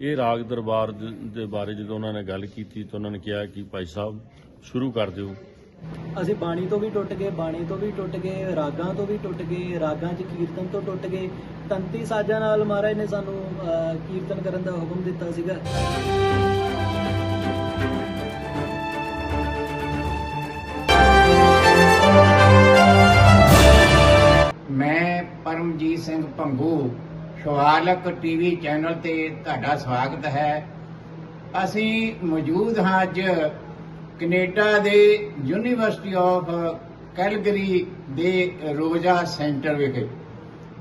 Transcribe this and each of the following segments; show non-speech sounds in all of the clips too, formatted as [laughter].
ਇਹ ਰਾਗ ਦਰਬਾਰ ਦੇ ਬਾਰੇ ਜਦੋਂ ਉਹਨਾਂ ਨੇ ਗੱਲ ਕੀਤੀ ਤਾਂ ਉਹਨਾਂ ਨੇ ਕਿਹਾ ਕਿ ਭਾਈ ਸਾਹਿਬ ਸ਼ੁਰੂ ਕਰ ਦਿਓ। ਅਸੀਂ ਬਾਣੀ ਤੋਂ ਵੀ ਟੁੱਟ ਗਏ ਬਾਣੀ ਤੋਂ ਵੀ ਟੁੱਟ ਗਏ ਰਾਗਾਂ ਤੋਂ ਵੀ ਟੁੱਟ ਗਏ ਰਾਗਾਂ 'ਚ ਕੀਰਤਨ ਤੋਂ ਟੁੱਟ ਗਏ। ਤੰਤੀ ਸਾਜ਼ਾਂ ਨਾਲ ਮਹਾਰਾਜ ਨੇ ਸਾਨੂੰ ਕੀਰਤਨ ਕਰਨ ਦਾ ਹੁਕਮ ਦਿੱਤਾ ਸੀਗਾ। ਮੈਂ ਪਰਮਜੀਤ ਸਿੰਘ ਭੰਗੂ ਸ਼ਵਾਲਕ ਟੀਵੀ ਚੈਨਲ ਤੇ ਤੁਹਾਡਾ ਸਵਾਗਤ ਹੈ। ਅਸੀਂ ਮੌਜੂਦ ਹਾਂ ਅੱਜ ਕੈਨੇਡਾ ਦੇ ਯੂਨੀਵਰਸਿਟੀ ਆਫ ਕੈਲਗਰੀ ਦੇ ਰੋਜ਼ਾ ਸੈਂਟਰ ਵਿਖੇ,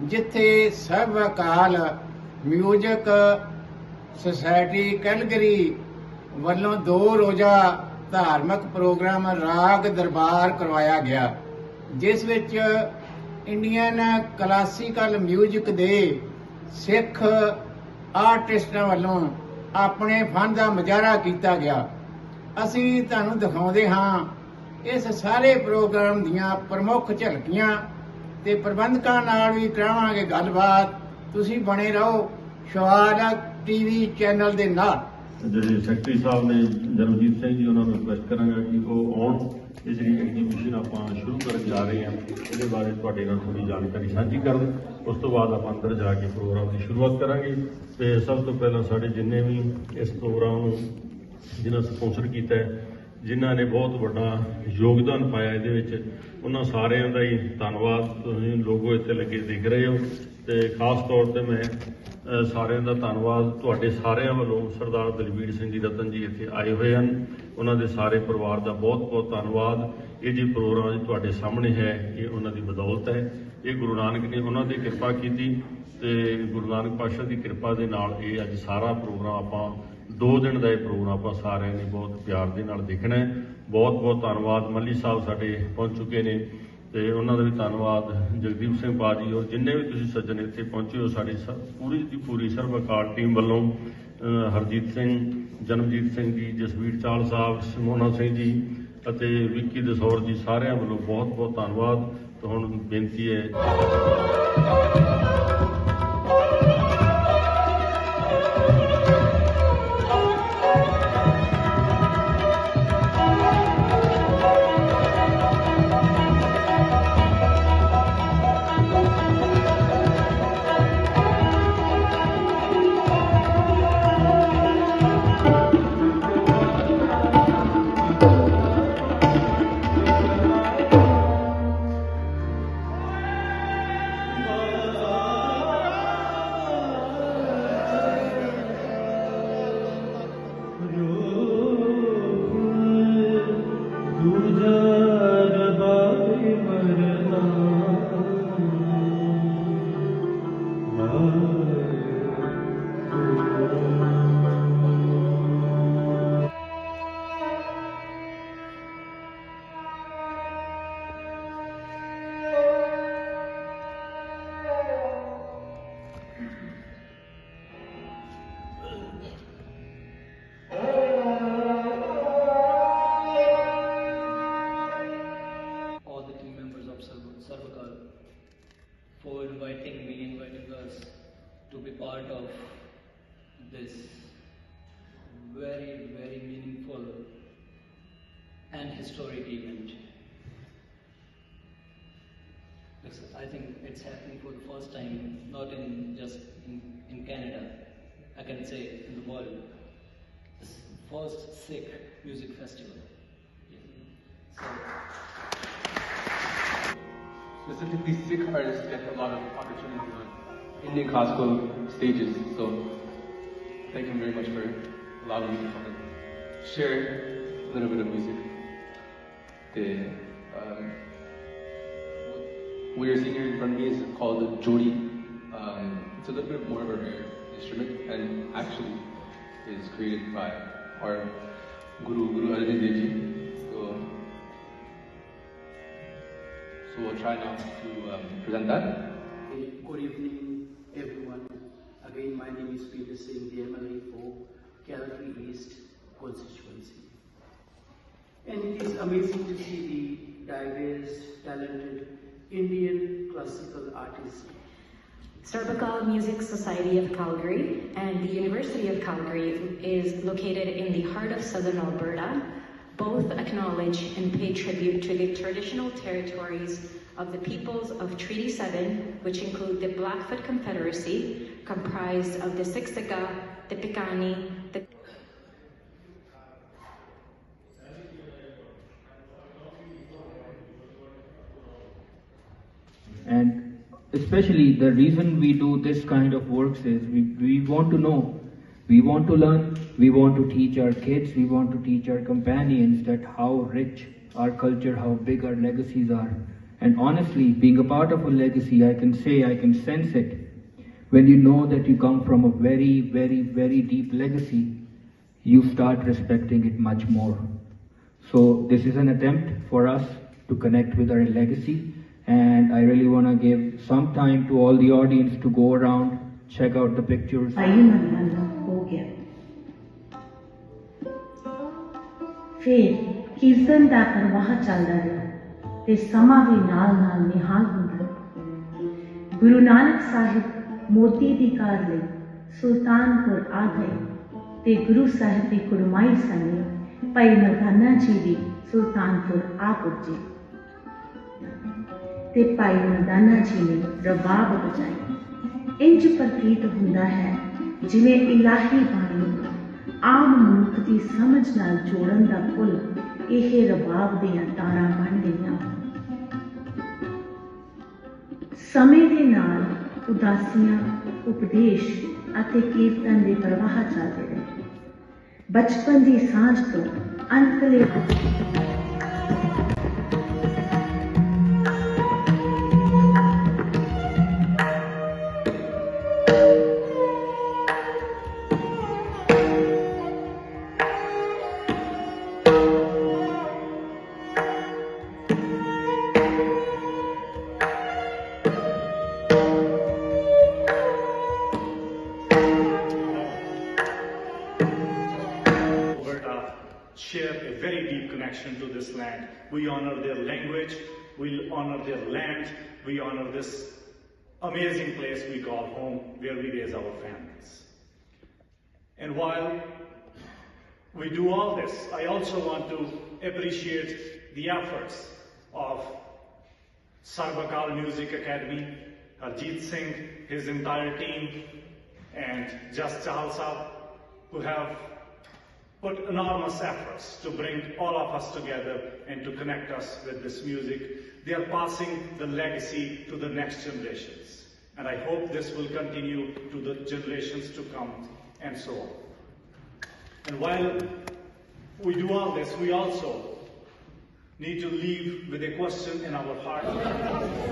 ਜਿੱਥੇ Sarv Akal music society Calgary ਵੱਲੋਂ ਦੋ ਰੋਜ਼ਾ ਧਾਰਮਿਕ ਪ੍ਰੋਗਰਾਮ ਰਾਗ ਦਰਬਾਰ ਕਰਵਾਇਆ ਗਿਆ, ਜਿਸ ਵਿੱਚ ਇੰਡੀਅਨ ਕਲਾਸੀਕਲ 뮤직 ਦੇ ਸਿੱਖ ਆਰਟਿਸਟਾਂ ਵੱਲੋਂ ਆਪਣੇ ਫਨ ਦਾ ਮੁਜ਼ਾਹਰਾ ਕੀਤਾ ਗਿਆ। ਅਸੀਂ ਤੁਹਾਨੂੰ ਦਿਖਾਉਂਦੇ ਹਾਂ ਇਸ ਸਾਰੇ ਪ੍ਰੋਗਰਾਮ ਦੀਆਂ ਪ੍ਰਮੁੱਖ ਝਲਕੀਆਂ ਤੇ ਪ੍ਰਬੰਧਕਾਂ ਨਾਲ ਵੀ ਕਰਾਵਾਂਗੇ ਗੱਲਬਾਤ। ਤੁਸੀਂ ਬਣੇ ਰਹੋ ਸ਼ਵਾਲਕ ਟੀਵੀ ਚੈਨਲ ਦੇ ਨਾਲ। ਜਿਹੜੇ ਸੈਕਟਰੀ ਸਾਹਿਬ ਨੇ ਜਰਮਜੀਤ ਸਿੰਘ ਜੀ ਉਹਨਾਂ ਨੂੰ ਰਿਕੁਐਸਟ ਕਰਾਂਗਾ ਕਿ ਉਹ ਆਉਣ। ਇਹ ਜਿਹੜੀ ਐਗਜ਼ੀਬਿਸ਼ਨ ਆਪਾਂ ਸ਼ੁਰੂ ਕਰਨ ਜਾ ਰਹੇ ਹਾਂ, ਇਹਦੇ ਬਾਰੇ ਤੁਹਾਡੇ ਨਾਲ ਥੋੜੀ ਜਾਣਕਾਰੀ ਸਾਂਝੀ ਕਰਨ ਉਸ ਤੋਂ ਬਾਅਦ ਆਪਾਂ ਅੰਦਰ ਜਾ ਕੇ ਪ੍ਰੋਗਰਾਮ ਦੀ ਸ਼ੁਰੂਆਤ ਕਰਾਂਗੇ। ਤੇ ਸਭ ਤੋਂ ਪਹਿਲਾਂ ਸਾਡੇ ਜਿੰਨੇ ਵੀ ਇਸ ਪ੍ਰੋਗਰਾਮ ਨੂੰ ਜਿਨ੍ਹਾਂ ਸਪਾਂਸਰ ਕੀਤਾ ਹੈ, ਜਿਨ੍ਹਾਂ ਨੇ ਬਹੁਤ ਵੱਡਾ ਯੋਗਦਾਨ ਪਾਇਆ ਇਹਦੇ ਵਿੱਚ ਉਹਨਾਂ ਸਾਰਿਆਂ ਦਾ ਹੀ ਧੰਨਵਾਦ। ਤੁਸੀਂ ਲੋਗੋ ਇੱਥੇ ਲੱਗੇ ਦਿਖ ਰਹੇ ਹੋ ਤੇ ਖਾਸ ਤੌਰ ਤੇ ਮੈਂ ਸਾਰਿਆਂ ਦਾ ਧੰਨਵਾਦ। ਤੁਹਾਡੇ ਸਾਰਿਆਂ ਵੱਲੋਂ ਸਰਦਾਰ ਦਲਵੀਰ ਸਿੰਘ ਜੀ, ਰਤਨ ਜੀ ਇੱਥੇ ਆਏ ਹੋਏ ਹਨ। ਉਹਨਾਂ ਦੇ ਸਾਰੇ ਪਰਿਵਾਰ ਦਾ ਬਹੁਤ-ਬਹੁਤ ਧੰਨਵਾਦ। ਇਹ ਜੀ ਪ੍ਰੋਗਰਾਮ ਤੁਹਾਡੇ ਸਾਹਮਣੇ ਹੈ, ਇਹ ਉਹਨਾਂ ਦੀ ਬਦੌਲਤ ਹੈ। ਇਹ ਗੁਰੂ ਨਾਨਕ ਨੇ ਉਹਨਾਂ ਦੀ ਕਿਰਪਾ ਕੀਤੀ ਤੇ ਗੁਰੂ ਨਾਨਕ ਪਾਤਸ਼ਾਹ ਦੀ ਕਿਰਪਾ ਦੇ ਨਾਲ ਇਹ ਅੱਜ ਸਾਰਾ ਪ੍ਰੋਗਰਾਮ ਆਪਾਂ ਦੋ ਦਿਨ ਦਾ ਇਹ ਪ੍ਰੋਗਰਾਮ ਆਪਾਂ ਸਾਰਿਆਂ ਨੇ ਬਹੁਤ ਪਿਆਰ ਦੇ ਨਾਲ ਦੇਖਣਾ ਹੈ। ਬਹੁਤ ਬਹੁਤ ਧੰਨਵਾਦ। ਮੱਲੀ ਸਾਹਿਬ ਸਾਡੇ ਪਹੁੰਚ ਚੁੱਕੇ ਨੇ ਤੇ ਉਹਨਾਂ ਦਾ ਵੀ ਧੰਨਵਾਦ। ਜਗਦੀਪ ਸਿੰਘ ਬਾਜੀ ਔਰ ਜਿੰਨੇ ਵੀ ਤੁਸੀਂ ਸੱਜਣ ਇੱਥੇ ਪਹੁੰਚੇ ਹੋ, ਸਾਡੀ ਸ- ਪੂਰੀ ਦੀ ਪੂਰੀ ਸਰਵ ਅਕਾਲ ਟੀਮ ਵੱਲੋਂ ਹਰਜੀਤ ਸਿੰਘ, ਜਨਮਜੀਤ ਸਿੰਘ ਜੀ, ਜਸਵੀਰ ਚਾਲ ਸਾਹਿਬ, ਸਮੋਨਾ ਸਿੰਘ ਜੀ ਅਤੇ ਵਿੱਕੀ ਦਸੌਰ ਜੀ ਸਾਰਿਆਂ ਵੱਲੋਂ ਬਹੁਤ ਬਹੁਤ ਧੰਨਵਾਦ। ਤੇ ਹੁਣ ਬੇਨਤੀ ਹੈ it's happening for the first time, not in just in, in Canada, I can say in the world. This first Sikh music festival. So, specifically Sikh artists get a lot of opportunities on Indian classical stages. So thank you very much for allowing me to come and share a little bit of music. The, um, what you're seeing here in front of me is called the jodi. Um, it's a little bit more of a rare instrument and actually is created by our Guru, Guru Arjan Dev Ji. So so we'll try now to um, present that. Good evening, everyone. Again, my name is Peter Singh, the MLA for Calgary East constituency. And it is amazing to see the diverse, talented Indian classical artists Sarbakal Music Society of Calgary and the University of Calgary is located in the heart of southern Alberta. Both acknowledge and pay tribute to the traditional territories of the peoples of Treaty 7, which include the Blackfoot Confederacy, comprised of the Siksika, the Piikani, the And especially the reason we do this kind of works is we, we want to know, we want to learn, we want to teach our kids, we want to teach our companions that how rich our culture, how big our legacies are. And honestly, being a part of a legacy, I can say, I can sense it. When you know that you come from a very, very, very deep legacy, you start respecting it much more. So this is an attempt for us to connect with our legacy and I really want to give some time to all the audience to go around, check out the pictures. ਫਿਰ ਕੀਰਤਨ ਦਾ ਪ੍ਰਵਾਹ ਚੱਲਦਾ ਰਿਹਾ ਤੇ ਸਮਾਂ ਵੀ ਨਾਲ ਨਾਲ ਨਿਹਾਲ ਹੁੰਦਾ ਗੁਰੂ ਨਾਨਕ ਸਾਹਿਬ ਮੋਤੀ ਦੀ ਕਾਰ ਲਈ ਸੁਲਤਾਨਪੁਰ ਆ ਗਏ ਤੇ ਗੁਰੂ ਸਾਹਿਬ ਦੀ ਕੁੜਮਾਈ ਸਮੇਂ ਭਾਈ ਮਰਦਾਨਾ ਜੀ ਵੀ ਸੁਲਤਾਨਪੁਰ ਆ ਪੁੱਜੇ ਤੇ ਭਾਈ ਮਰਦਾਨਾ ਜੀ ਨੇ ਰਬਾਬ ਵਜਾਈ ਇੰਜ ਪ੍ਰਤੀਤ ਹੁੰਦਾ ਹੈ, ਜਿਵੇਂ ਇਲਾਹੀ ਬਾਣੀ ਆਮ ਮਨੁੱਖ ਦੀ ਸਮਝ ਨਾਲ ਜੋੜਨ ਦਾ ਪੁੱਲ ਇਹ ਰਬਾਬ ਦੀਆਂ ਤਾਰਾਂ ਬਣ ਗਈਆਂ। ਸਮੇਂ ਦੇ ਨਾਲ ਉਦਾਸੀਆਂ, ਉਪਦੇਸ਼ ਅਤੇ ਕੀਰਤਨ ਦੇ ਪ੍ਰਵਾਹ ਚੱਲਦੇ ਰਹੇ। ਬਚਪਨ ਦੀ ਸਾਂਝ ਤੋਂ ਅੰਤਲੇ their land, we honor this amazing place we call home where we raise our families. And while we do all this, I also want to appreciate the efforts of Sarbakal Music Academy, Harjeet Singh, his entire team, and Just Chahal Saab, who have put enormous efforts to bring all of us together and to connect us with this music. They are passing the legacy to the next generations. And I hope this will continue to the generations to come and so on. And while we do all this, we also need to leave with a question in our heart. Yeah.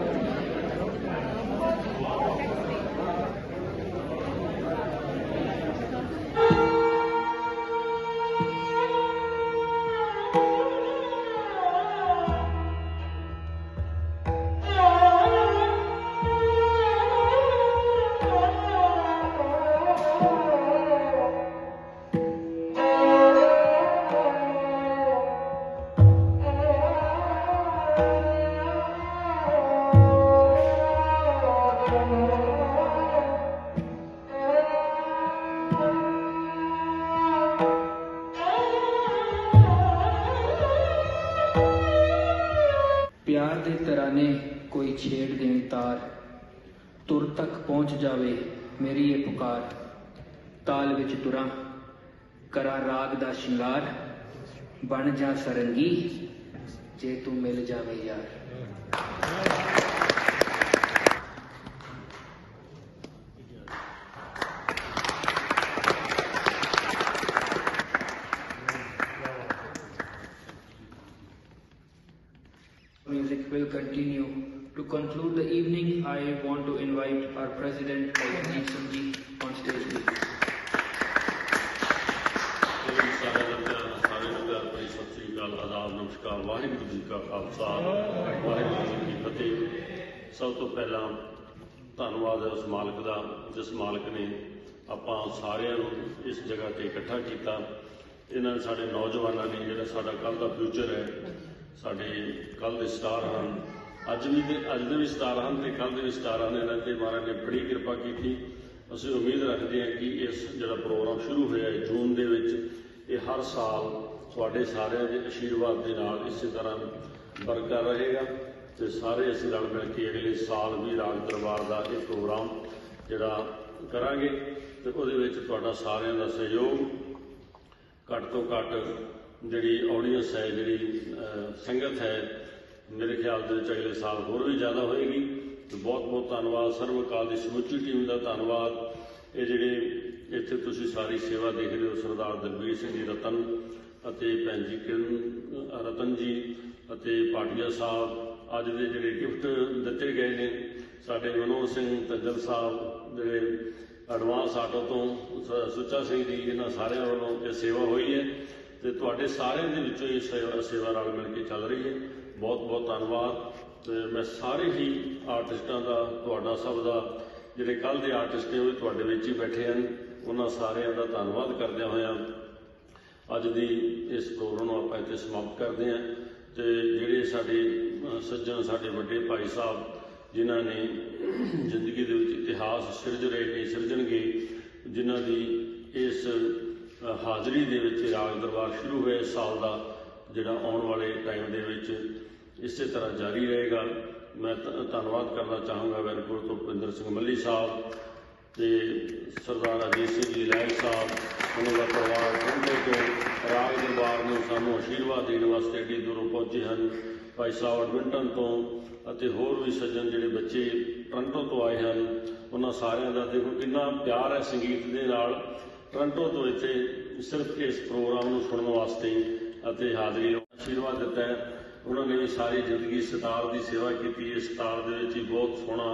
[laughs] ਜਾਵੇ, ਮੇਰੀ ਇਹ ਪੁਕਾਰ। ਤਾਲ ਵਿੱਚ ਤੁਰਾਂ, ਕਰਾਂ ਰਾਗ ਦਾ ਸ਼ਿੰਗਾਰ। ਬਣ ਜਾ ਸਰੰਗੀ, ਜੇ ਤੂੰ ਮਿਲ ਜਾਵੇ ਯਾਰ Music will continue. To conclude the evening, I want to invite our president, Ajit Singh ji, on stage. please. ਇਹ ਸਾਰੇ ਲੰਗਰ ਸਾਰੇ ਲੰਗਰ ਬੜੀ ਸਤਿ ਸ੍ਰੀ ਅਕਾਲ ਆਦਾਬ ਨਮਸਕਾਰ ਵਾਹਿਗੁਰੂ ਜੀ ਕਾ ਖਾਲਸਾ ਵਾਹਿਗੁਰੂ ਜੀ ਕੀ ਫਤਿਹ ਸਭ ਤੋਂ ਪਹਿਲਾਂ ਧੰਨਵਾਦ ਉਸ ਮਾਲਕ ਦਾ, ਜਿਸ ਮਾਲਕ ਨੇ ਆਪਾਂ ਸਾਰਿਆਂ ਨੂੰ ਇਸ ਜਗ੍ਹਾ ਤੇ ਇਕੱਠਾ ਕੀਤਾ। ਇਹਨਾਂ ਨੇ ਸਾਡੇ ਨੌਜਵਾਨਾਂ ਨੇ, ਜਿਹੜਾ ਸਾਡਾ ਕੱਲ ਦਾ ਫਿਊਚਰ ਹੈ, ਸਾਡੇ ਕੱਲ ਦੇ ਸਟਾਰ ਹਨ। ਅੱਜ ਵੀ ਦੇ- ਅੱਜ ਦੇ ਵੀ ਸਟਾਰ ਹਨ ਤੇ ਕੱਲ ਦੇ ਵੀ ਸਟਾਰ ਹਨ। ਇਹਨਾਂ ਤੇ ਮਹਾਰਾਜ ਨੇ ਬੜੀ ਕਿਰਪਾ ਕੀਤੀ। ਅਸੀਂ ਉਮੀਦ ਰੱਖਦੇ ਹਾਂ ਕਿ ਇਸ ਜਿਹੜਾ ਪ੍ਰੋਗਰਾਮ ਸ਼ੁਰੂ ਹੋਇਆ ਹੈ ਜੂਨ ਦੇ ਵਿੱਚ, ਇਹ ਹਰ ਸਾਲ ਤੁਹਾਡੇ ਸਾਰਿਆਂ ਦੇ ਆਸ਼ੀਰਵਾਦ ਦੇ ਨਾਲ ਇਸੇ ਤਰ੍ਹਾਂ ਬਰਕਰਾਰ ਰਹੇਗਾ। ਤੇ ਸਾਰੇ ਅਸੀਂ ਰਲ ਮਿਲ ਕੇ ਅਗਲੇ ਸਾਲ ਵੀ ਰਾਜ ਦਰਬਾਰ ਦਾ ਇਹ ਪ੍ਰੋਗਰਾਮ ਜਿਹੜਾ ਕਰਾਂਗੇ ਤੇ ਉਹਦੇ ਵਿੱਚ ਤੁਹਾਡਾ ਸਾਰਿਆਂ ਦਾ ਸਹਿਯੋਗ ਘੱਟ ਤੋਂ ਘੱਟ ਜਿਹੜੀ ਆਡੀਅנס ਹੈ, ਜਿਹੜੀ ਸੰਗਤ ਹੈ, ਮੇਰੇ ਖਿਆਲ ਦੇ ਵਿੱਚ ਅਗਲੇ ਸਾਲ ਹੋਰ ਵੀ ਜ਼ਿਆਦਾ ਹੋਏਗੀ। ਤੇ ਬਹੁਤ ਬਹੁਤ ਧੰਨਵਾਦ, ਸਰਵ ਅਕਾਲ ਦੀ ਸਮੁੱਚੀ ਟੀਮ ਦਾ ਧੰਨਵਾਦ। ਇਹ ਜਿਹੜੇ ਇੱਥੇ ਤੁਸੀਂ ਸਾਰੀ ਸੇਵਾ ਦੇਖ ਰਹੇ ਹੋ, ਸਰਦਾਰ ਦਲਬੀਰ ਸਿੰਘ ਜੀ, ਰਤਨ ਅਤੇ ਭੈਣ ਜੀ ਕਿਰਨ, ਰਤਨ ਜੀ ਅਤੇ ਪਾਟਿਆ ਸਾਹਿਬ ਅੱਜ ਦੇ ਜਿਹੜੇ ਗਿਫਟ ਦਿੱਤੇ ਗਏ ਨੇ, ਸਾਡੇ ਮਨੋਹਰ ਸਿੰਘ ਤੰਜਲ ਸਾਹਿਬ ਜਿਹੜੇ ਐਡਵਾਂਸ ਆਟੋ ਤੋਂ ਸੁੱਚਾ ਸਿੰਘ ਜੀ, ਇਹਨਾਂ ਸਾਰਿਆਂ ਵੱਲੋਂ ਇਹ ਸੇਵਾ ਹੋਈ ਹੈ ਤੇ ਤੁਹਾਡੇ ਸਾਰਿਆਂ ਦੇ ਵਿੱਚੋਂ ਇਹ ਸੇਵਾ ਸੇਵਾ ਰਲ ਮਿਲ ਕੇ ਚੱਲ ਰਹੀ ਹੈ। ਬਹੁਤ ਬਹੁਤ ਧੰਨਵਾਦ ਤੇ ਮੈਂ ਸਾਰੇ ਹੀ ਆਰਟਿਸਟਾਂ ਦਾ, ਤੁਹਾਡਾ ਸਭ ਦਾ, ਜਿਹੜੇ ਕੱਲ ਦੇ ਆਰਟਿਸਟ ਨੇ ਉਹ ਵੀ ਤੁਹਾਡੇ ਵਿੱਚ ਹੀ ਬੈਠੇ ਹਨ। ਉਹਨਾਂ ਸਾਰਿਆਂ ਦਾ ਧੰਨਵਾਦ ਕਰਦਿਆਂ ਹੋਇਆਂ ਅੱਜ ਦੀ ਇਸ ਪ੍ਰੋਗਰਾਮ ਨੂੰ ਆਪਾਂ ਇੱਥੇ ਸਮਾਪਤ ਕਰਦੇ ਹਾਂ ਤੇ ਜਿਹੜੇ ਸਾਡੇ ਸੱਜਣ ਸਾਡੇ ਵੱਡੇ ਭਾਈ ਸਾਹਿਬ, ਜਿਨ੍ਹਾਂ ਨੇ ਜ਼ਿੰਦਗੀ ਦੇ ਵਿੱਚ ਇਤਿਹਾਸ ਸਿਰਜ ਰਹੇ ਨੇ, ਸਿਰਜਣਗੇ, ਜਿਨ੍ਹਾਂ ਦੀ ਇਸ ਹਾਜ਼ਰੀ ਦੇ ਵਿੱਚ ਰਾਗ ਦਰਬਾਰ ਸ਼ੁਰੂ ਹੋਇਆ ਇਸ ਸਾਲ ਦਾ, ਜਿਹੜਾ ਆਉਣ ਵਾਲੇ ਟਾਈਮ ਦੇ ਵਿੱਚ ਇਸੇ ਤਰ੍ਹਾਂ ਜਾਰੀ ਰਹੇਗਾ। ਮੈਂ ਧੰਨਵਾਦ ਕਰਨਾ ਚਾਹਾਂਗਾ ਵੈਨਪੁਰ ਤੋਂ ਭੁਪਿੰਦਰ ਸਿੰਘ ਮੱਲੀ ਸਾਹਿਬ ਤੇ ਸਰਦਾਰ ਅਜੀਤ ਸਿੰਘ ਜੀ ਲੈਲ ਸਾਹਿਬ, ਉਹਨਾਂ ਦਾ ਪਰਿਵਾਰ ਪਹੁੰਚੇ ਤੋਂ ਰਾਜ ਦਰਬਾਰ ਨੂੰ ਸਾਨੂੰ ਆਸ਼ੀਰਵਾਦ ਦੇਣ ਵਾਸਤੇ ਏਡੀ ਦੂਰੋਂ ਪਹੁੰਚੇ ਹਨ। ਭਾਈ ਸਾਹਿਬ ਐਡਮਿੰਟਨ ਤੋਂ ਅਤੇ ਹੋਰ ਵੀ ਸੱਜਣ ਜਿਹੜੇ ਬੱਚੇ ਟੋਰਾਂਟੋ ਤੋਂ ਆਏ ਹਨ, ਉਹਨਾਂ ਸਾਰਿਆਂ ਦਾ ਦੇਖੋ ਕਿੰਨਾ ਪਿਆਰ ਹੈ ਸੰਗੀਤ ਦੇ ਨਾਲ। ਟੋਰਾਂਟੋ ਤੋਂ ਇੱਥੇ ਸਿਰਫ ਇਸ ਪ੍ਰੋਗਰਾਮ ਨੂੰ ਸੁਣਨ ਵਾਸਤੇ ਅਤੇ ਹਾਜ਼ਰੀ ਆਸ਼ੀਰਵਾਦ ਦਿੱਤਾ ਹੈ। ਉਹਨਾਂ ਨੇ ਵੀ ਸਾਰੀ ਜ਼ਿੰਦਗੀ ਸਤਾਰ ਦੀ ਸੇਵਾ ਕੀਤੀ ਹੈ। ਸਤਾਰ ਦੇ ਵਿੱਚ ਹੀ ਬਹੁਤ ਸੋਹਣਾ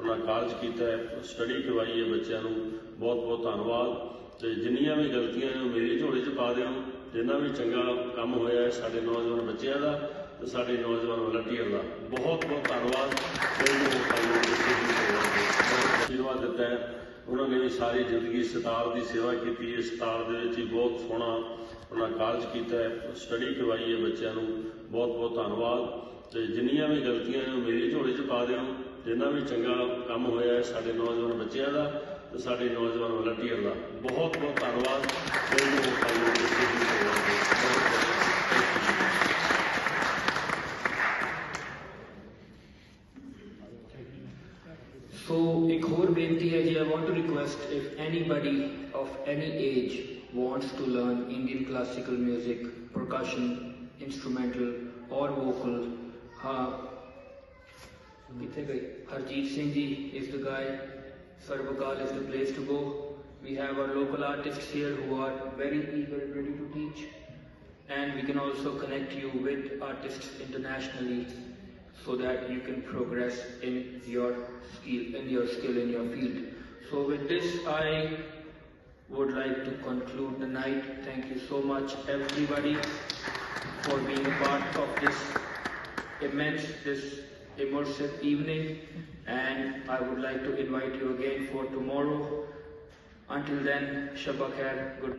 ਉਹਨਾਂ ਕਾਰਜ ਕੀਤਾ ਹੈ। ਸਟੱਡੀ ਕਰਵਾਈ ਹੈ ਬੱਚਿਆਂ ਨੂੰ। ਬਹੁਤ ਬਹੁਤ ਧੰਨਵਾਦ। ਤੇ ਜਿੰਨੀਆਂ ਵੀ ਗਲਤੀਆਂ ਨੇ ਉਹ ਮੇਰੀ ਝੋਲੇ 'ਚ ਪਾ ਦਿਓ ਜਿੰਨਾ ਵੀ ਚੰਗਾ ਕੰਮ ਹੋਇਆ ਹੈ ਸਾਡੇ ਨੌਜਵਾਨ ਬੱਚਿਆਂ ਦਾ ਤੇ ਸਾਡੇ ਨੌਜਵਾਨ ਵਲੰਟੀਅਰ ਦਾ ਬਹੁਤ ਬਹੁਤ ਧੰਨਵਾਦ। ਆਸ਼ੀਰਵਾਦ ਦਿੱਤਾ ਉਹਨਾਂ ਨੇ ਵੀ ਸਾਰੀ ਜ਼ਿੰਦਗੀ ਸਤਾਰ ਦੀ ਸੇਵਾ ਕੀਤੀ ਹੈ। ਸਤਾਰ ਦੇ ਵਿੱਚ ਹੀ ਬਹੁਤ ਸੋਹਣਾ ਉਹਨਾਂ ਕਾਰਜ ਕੀਤਾ ਹੈ। ਸਟੱਡੀ ਕਰਵਾਈ ਹੈ ਬੱਚਿਆਂ ਨੂੰ। ਬਹੁਤ ਬਹੁਤ ਧੰਨਵਾਦ। ਤੇ ਜਿੰਨੀਆਂ ਵੀ ਗਲਤੀਆਂ ਨੇ ਉਹ ਮੇਰੀ ਝੋਲੀ 'ਚ ਪਾ ਦਿਓ ਜਿੰਨਾ ਵੀ ਚੰਗਾ ਕੰਮ ਹੋਇਆ ਹੈ ਸਾਡੇ ਨੌਜਵਾਨ ਬੱਚਿਆਂ ਦਾ ਤੇ ਸਾਡੇ ਨੌਜਵਾਨ ਵਲੰਟੀਅਰ ਦਾ। ਬਹੁਤ ਬਹੁਤ ਧੰਨਵਾਦ। I want to request if anybody of any age wants to learn Indian classical music, percussion, instrumental or vocal, uh, Harjeet Singh ji is the guy, Sarvakal is the place to go. We have our local artists here who are very eager and ready to teach. And we can also connect you with artists internationally so that you can progress in your skill, in your skill, in your field. so with this i would like to conclude the night thank you so much everybody for being a part of this immense this immersive evening and i would like to invite you again for tomorrow until then shabba khair good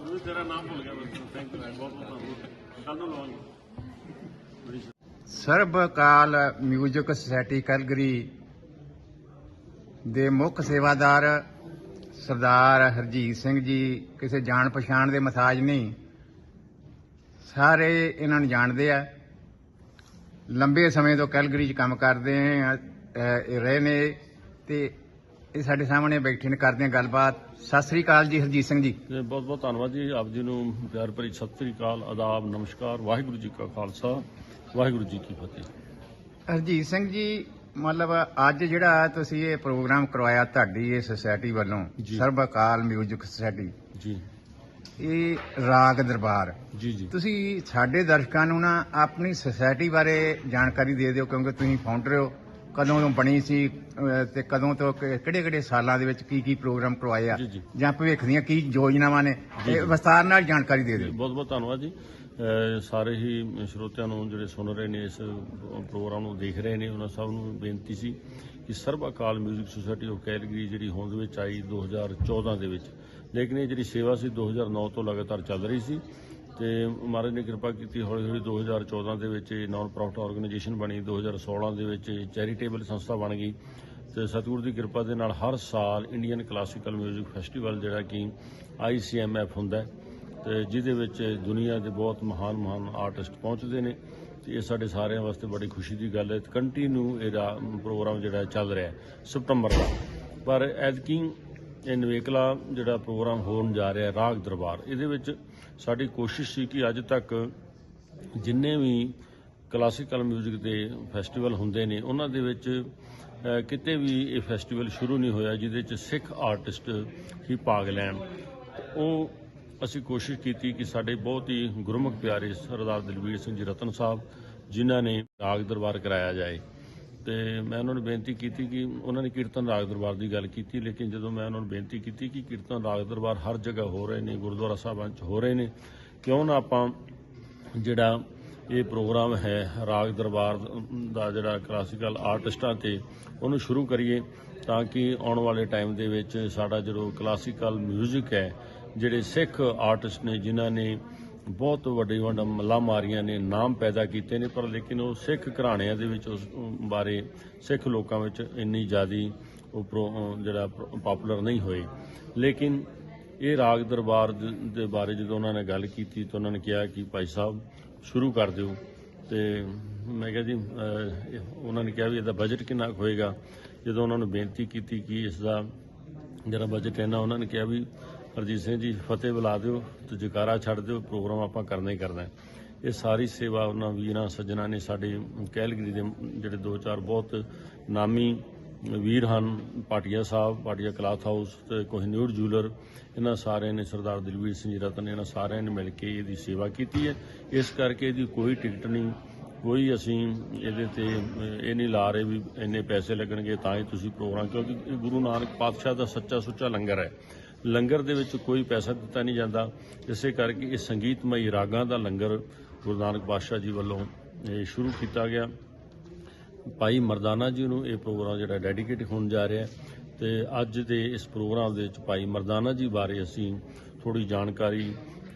ਉਹ ਤੇਰਾ ਨਾਮ ਭੁੱਲ ਗਿਆ ਬਸ thank you ਬਹੁਤ ਬਹੁਤ ਧੰਨਵਾਦ ਕੱਲ ਨੂੰ ਲਵਾਂਗੇ ਸਰਬਕਾਲ ਮਿਊਜ਼ਿਕ ਸੁਸਾਇਟੀ ਕਲਗਰੀ ਦੇ ਮੁੱਖ ਸੇਵਾਦਾਰ ਸਰਦਾਰ ਹਰਜੀਤ ਸਿੰਘ ਜੀ ਕਿਸੇ ਜਾਣ ਪਛਾਣ ਦੇ ਮਸਾਜ ਨਹੀਂ। ਸਾਰੇ ਇਹਨਾਂ ਨੂੰ ਜਾਣਦੇ ਆ। ਲੰਬੇ ਸਮੇਂ ਤੋਂ ਕੈਲਗਰੀ 'ਚ ਕੰਮ ਕਰਦੇ ਆ ਰਹੇ ਨੇ ਤੇ ਇਹ ਸਾਡੇ ਸਾਹਮਣੇ ਬੈਠੇ ਨੇ ਕਰਦੇ ਆ ਗੱਲਬਾਤ। ਸਤਿ ਸ੍ਰੀ ਅਕਾਲ ਜੀ ਹਰਜੀਤ ਸਿੰਘ ਜੀ। ਬਹੁਤ ਬਹੁਤ ਧੰਨਵਾਦ ਜੀ। ਆਪ ਜੀ ਨੂੰ ਪਿਆਰ ਭਰੀ ਸਤਿ ਸ੍ਰੀ ਅਕਾਲ ਆਦਾਬ ਨਮਸਕਾਰ। ਵਾਹਿਗੁਰੂ ਜੀ ਕਾ ਖਾਲਸਾ ਵਾਹਿਗੁਰੂ ਜੀ ਕੀ ਫਤਿਹ। ਹਰਜੀਤ ਸਿੰਘ ਜੀ ਮਤਲਬ ਅੱਜ ਜਿਹੜਾ ਤੁਸੀਂ ਇਹ ਪ੍ਰੋਗਰਾਮ ਕਰਵਾਇਆ ਤੁਹਾਡੀ ਇਹ ਸੁਸਾਇਟੀ ਵੱਲੋਂ ਜੀ। ਸਰਬ ਅਕਾਲ ਮਿਊਜ਼ਿਕ ਸੁਸਾਇਟੀ ਜੀ। ਇਹ ਰਾਗ ਦਰਬਾਰ। ਜੀ ਜੀ। ਤੁਸੀਂ ਸਾਡੇ ਦਰਸ਼ਕਾਂ ਨੂੰ ਨਾ ਆਪਣੀ ਸੁਸਾਇਟੀ ਬਾਰੇ ਜਾਣਕਾਰੀ ਦੇ ਦਿਓ ਕਿਉਂਕਿ ਤੁਸੀਂ ਫਾਊਂਡਰ ਹੋ। ਕਦੋਂ ਤੋਂ ਬਣੀ ਸੀ ਅਹ, ਤੇ ਕਦੋਂ ਤੋਂ ਕਿਹੜੇ ਕਿਹੜੇ ਸਾਲਾਂ ਦੇ ਵਿੱਚ ਕੀ ਕੀ ਪ੍ਰੋਗਰਾਮ ਕਰਵਾਏ ਆ ਜੀ, ਜੀ। ਜਾਂ ਭਵਿੱਖ ਦੀਆਂ ਕੀ ਯੋਜਨਾਵਾਂ ਨੇ? ਇਹ। ਵਿਸਤਾਰ ਨਾਲ ਜਾਣਕਾਰੀ ਦੇ ਦਿਓ। ਬਹੁਤ ਬਹੁਤ ਧੰਨਵਾਦ ਜੀ। ਸਾਰੇ ਹੀ ਸਰੋਤਿਆਂ ਨੂੰ ਜਿਹੜੇ ਸੁਣ ਰਹੇ ਨੇ ਇਸ ਪ੍ਰੋਗਰਾਮ ਨੂੰ ਦੇਖ ਰਹੇ ਨੇ ਉਹਨਾਂ ਸਭ ਨੂੰ ਬੇਨਤੀ ਸੀ ਕਿ ਸਰਬ ਅਕਾਲ 뮤직 ਸੁਸਾਇਟੀ ਆਫ ਕੈਲਗਰੀ ਜਿਹੜੀ ਹੋਂਦ ਵਿੱਚ ਆਈ 2014 ਦੇ ਵਿੱਚ ਲੇਕਿਨ ਇਹ ਜਿਹੜੀ ਸੇਵਾ ਸੀ 2009 ਤੋਂ ਲਗਾਤਾਰ ਚੱਲ ਰਹੀ ਸੀ ਤੇ ਮਹਾਰਾਜ ਨੇ ਕਿਰਪਾ ਕੀਤੀ ਹੌਲੀ ਹੌਲੀ 2014 ਦੇ ਵਿੱਚ ਇਹ ਨਾਨ ਪ੍ਰੋਫਿਟ ਆਰਗੇਨਾਈਜੇਸ਼ਨ ਬਣੀ 2016 ਦੇ ਵਿੱਚ ਚੈਰੀਟੇਬਲ ਸੰਸਥਾ ਬਣ ਗਈ ਤੇ ਸਤਿਗੁਰੂ ਦੀ ਕਿਰਪਾ ਦੇ ਨਾਲ ਹਰ ਸਾਲ ਇੰਡੀਅਨ ਕਲਾਸੀਕਲ 뮤직 ਫੈਸਟੀਵਲ ਜਿਹੜਾ ਕਿ ICMF ਹੁੰਦਾ ਹੈ ਤੇ ਜਿਹਦੇ ਵਿੱਚ ਦੁਨੀਆ ਦੇ ਬਹੁਤ ਮਹਾਨ ਮਹਾਨ ਆਰਟਿਸਟ ਪਹੁੰਚਦੇ ਨੇ ਤੇ ਇਹ ਸਾਡੇ ਸਾਰਿਆਂ ਵਾਸਤੇ ਬੜੀ ਖੁਸ਼ੀ ਦੀ ਗੱਲ ਹੈ। ਕੰਟੀਨਿਊ ਇਹਦਾ ਪ੍ਰੋਗਰਾਮ ਜਿਹੜਾ ਚੱਲ ਰਿਹਾ ਹੈ ਸਤੰਬਰ ਦਾ। ਪਰ ਐਤਕੀ ਇਹ ਨਵੇਕਲਾ ਜਿਹੜਾ ਪ੍ਰੋਗਰਾਮ ਹੋਣ ਜਾ ਰਿਹਾ ਰਾਗ ਦਰਬਾਰ, ਇਹਦੇ ਵਿੱਚ ਸਾਡੀ ਕੋਸ਼ਿਸ਼ ਸੀ ਕਿ ਅੱਜ ਤੱਕ ਜਿੰਨੇ ਵੀ ਕਲਾਸੀਕਲ 뮤직 ਦੇ ਫੈਸਟੀਵਲ ਹੁੰਦੇ ਨੇ, ਉਹਨਾਂ ਦੇ ਵਿੱਚ ਕਿਤੇ ਵੀ ਇਹ ਫੈਸਟੀਵਲ ਸ਼ੁਰੂ ਨਹੀਂ ਹੋਇਆ ਜਿਹਦੇ ਚ ਸਿੱਖ ਆਰਟਿਸਟ ਹੀ ਭਾਗ ਲੈਣ। ਉਹ ਅਸੀਂ ਕੋਸ਼ਿਸ਼ ਕੀਤੀ ਕਿ ਸਾਡੇ ਬਹੁਤ ਹੀ ਗੁਰਮੁਖ ਪਿਆਰੇ ਸਰਦਾਰ ਦਲਵੀਰ ਸਿੰਘ ਜੀ ਰਤਨ ਸਾਹਿਬ, ਜਿਨ੍ਹਾਂ ਨੇ ਰਾਗ ਦਰਬਾਰ ਕਰਾਇਆ ਜਾਏ। ਤੇ ਮੈਂ ਉਹਨਾਂ ਨੂੰ ਬੇਨਤੀ ਕੀਤੀ ਕਿ ਉਹਨਾਂ ਨੇ ਕੀਰਤਨ ਰਾਗ ਦਰਬਾਰ ਦੀ ਗੱਲ ਕੀਤੀ, ਲੇਕਿਨ ਜਦੋਂ ਮੈਂ ਉਹਨਾਂ ਨੂੰ ਬੇਨਤੀ ਕੀਤੀ ਕਿ ਕੀਰਤਨ ਰਾਗ ਦਰਬਾਰ ਹਰ ਜਗ੍ਹਾ ਹੋ ਰਹੇ ਨੇ, ਗੁਰਦੁਆਰਾ ਸਾਹਿਬਾਂ 'ਚ ਹੋ ਰਹੇ ਨੇ, ਕਿਉਂ ਨਾ ਆਪਾਂ ਜਿਹੜਾ ਇਹ ਪ੍ਰੋਗਰਾਮ ਹੈ ਰਾਗ ਦਰਬਾਰ ਦਾ ਜਿਹੜਾ ਕਲਾਸੀਕਲ ਆਰਟਿਸਟਾਂ ਤੇ ਉਹਨੂੰ ਸ਼ੁਰੂ ਕਰੀਏ, ਤਾਂ ਕਿ ਆਉਣ ਵਾਲੇ ਟਾਈਮ ਦੇ ਵਿੱਚ ਸਾਡਾ ਜਿਹੜਾ ਕਲਾਸੀਕਲ 뮤직 ਹੈ ਜਿਹੜੇ ਸਿੱਖ ਆਰਟਿਸਟ ਨੇ, ਜਿਨ੍ਹਾਂ ਨੇ ਬਹੁਤ ਵੱਡੀ ਵੱਡਾ ਮੱਲਾਂ ਮਾਰੀਆਂ ਨੇ, ਨਾਮ ਪੈਦਾ ਕੀਤੇ ਨੇ, ਪਰ ਲੇਕਿਨ ਉਹ ਸਿੱਖ ਘਰਾਣਿਆਂ ਦੇ ਵਿੱਚ, ਉਸ ਬਾਰੇ ਸਿੱਖ ਲੋਕਾਂ ਵਿੱਚ ਇੰਨੀ ਜ਼ਿਆਦੀ ਉਹ ਪ੍ਰੋ- ਜਿਹੜਾ ਪਪੂਲਰ ਨਹੀਂ ਹੋਏ। ਲੇਕਿਨ ਇਹ ਰਾਗ ਦਰਬਾਰ ਦੇ ਬਾਰੇ ਜਦੋਂ ਉਹਨਾਂ ਨੇ ਗੱਲ ਕੀਤੀ ਤਾਂ ਉਹਨਾਂ ਨੇ ਕਿਹਾ ਕਿ ਭਾਈ ਸਾਹਿਬ, ਸ਼ੁਰੂ ਕਰ ਦਿਓ। ਤੇ ਮੈਂ ਕਿਹਾ ਜੀ ਉਹਨਾਂ ਨੇ ਕਿਹਾ ਵੀ ਇਹਦਾ ਬਜਟ ਕਿੰਨਾ ਕੁ ਹੋਏਗਾ? ਜਦੋਂ ਉਹਨਾਂ ਨੂੰ ਬੇਨਤੀ ਕੀਤੀ ਕਿ ਇਸ ਦਾ ਜਿਹੜਾ ਬਜਟ ਹੈ ਨਾ, ਉਹਨਾਂ ਨੇ ਕਿਹਾ ਵੀ ਹਰਜੀਤ ਸਿੰਘ ਜੀ, ਫਤਿਹ ਬੁਲਾ ਦਿਓ ਤੇ ਜਕਾਰਾ ਛੱਡ ਦਿਓ, ਪ੍ਰੋਗਰਾਮ ਆਪਾਂ ਕਰਨਾ ਹੀ ਕਰਨਾ ਇਹ ਸਾਰੀ ਸੇਵਾ ਉਹਨਾਂ ਵੀਰਾਂ, ਸੱਜਣਾ ਨੇ ਸਾਡੇ ਕੈਲਗਰੀ ਦੇ ਜਿਹੜੇ ਦੋ ਚਾਰ ਬਹੁਤ ਨਾਮੀ ਵੀਰ ਹਨ, ਪਾਟਿਆ ਸਾਹਿਬ, ਪਾਟਿਆ ਕਲਾਥ ਹਾਊਸ ਤੇ ਕੋਹਿਨੂਰ ਜੂਲਰ ਇਹਨਾਂ ਸਾਰਿਆਂ ਨੇ ਸਰਦਾਰ ਦਲਵੀਰ ਸਿੰਘ ਜੀ ਰਤਨ, ਇਹਨਾਂ ਸਾਰਿਆਂ ਨੇ ਮਿਲ ਕੇ ਇਹਦੀ ਸੇਵਾ ਕੀਤੀ ਹੈ। ਇਸ ਕਰਕੇ ਇਹਦੀ ਕੋਈ ਟਿਕਟ ਨਹੀਂ, ਕੋਈ ਅਸੀਂ ਇਹਦੇ ਤੇ ਇਹ ਨਹੀਂ ਲਾ ਰਹੇ ਵੀ ਇੰਨੇ ਪੈਸੇ ਲੱਗਣਗੇ ਤਾਂ ਹੀ ਤੁਸੀਂ ਪ੍ਰੋਗਰਾਮ, ਕਿਉਂਕਿ ਇਹ ਗੁਰੂ ਨਾਨਕ ਪਾਤਸ਼ਾਹ ਦਾ ਸੱਚਾ ਸੁੱਚਾ ਲੰਗਰ ਹੈ। ਲੰਗਰ ਦੇ ਵਿੱਚ ਕੋਈ ਪੈਸਾ ਦਿੱਤਾ ਨਹੀਂ ਜਾਂਦਾ। ਇਸੇ ਕਰਕੇ ਇਹ ਸੰਗੀਤਮਈ ਰਾਗਾਂ ਦਾ ਲੰਗਰ ਗੁਰੂ ਨਾਨਕ ਪਾਤਸ਼ਾਹ ਜੀ ਵੱਲੋਂ ਇਹ ਸ਼ੁਰੂ ਕੀਤਾ ਗਿਆ। ਭਾਈ ਮਰਦਾਨਾ ਜੀ ਨੂੰ ਇਹ ਪ੍ਰੋਗਰਾਮ ਜਿਹੜਾ ਡੈਡੀਕੇਟ ਹੋਣ ਜਾ ਰਿਹਾ ਹੈ ਤੇ ਅੱਜ ਦੇ ਇਸ ਪ੍ਰੋਗਰਾਮ ਦੇ ਵਿੱਚ ਭਾਈ ਮਰਦਾਨਾ ਜੀ ਬਾਰੇ ਅਸੀਂ ਥੋੜੀ ਜਾਣਕਾਰੀ,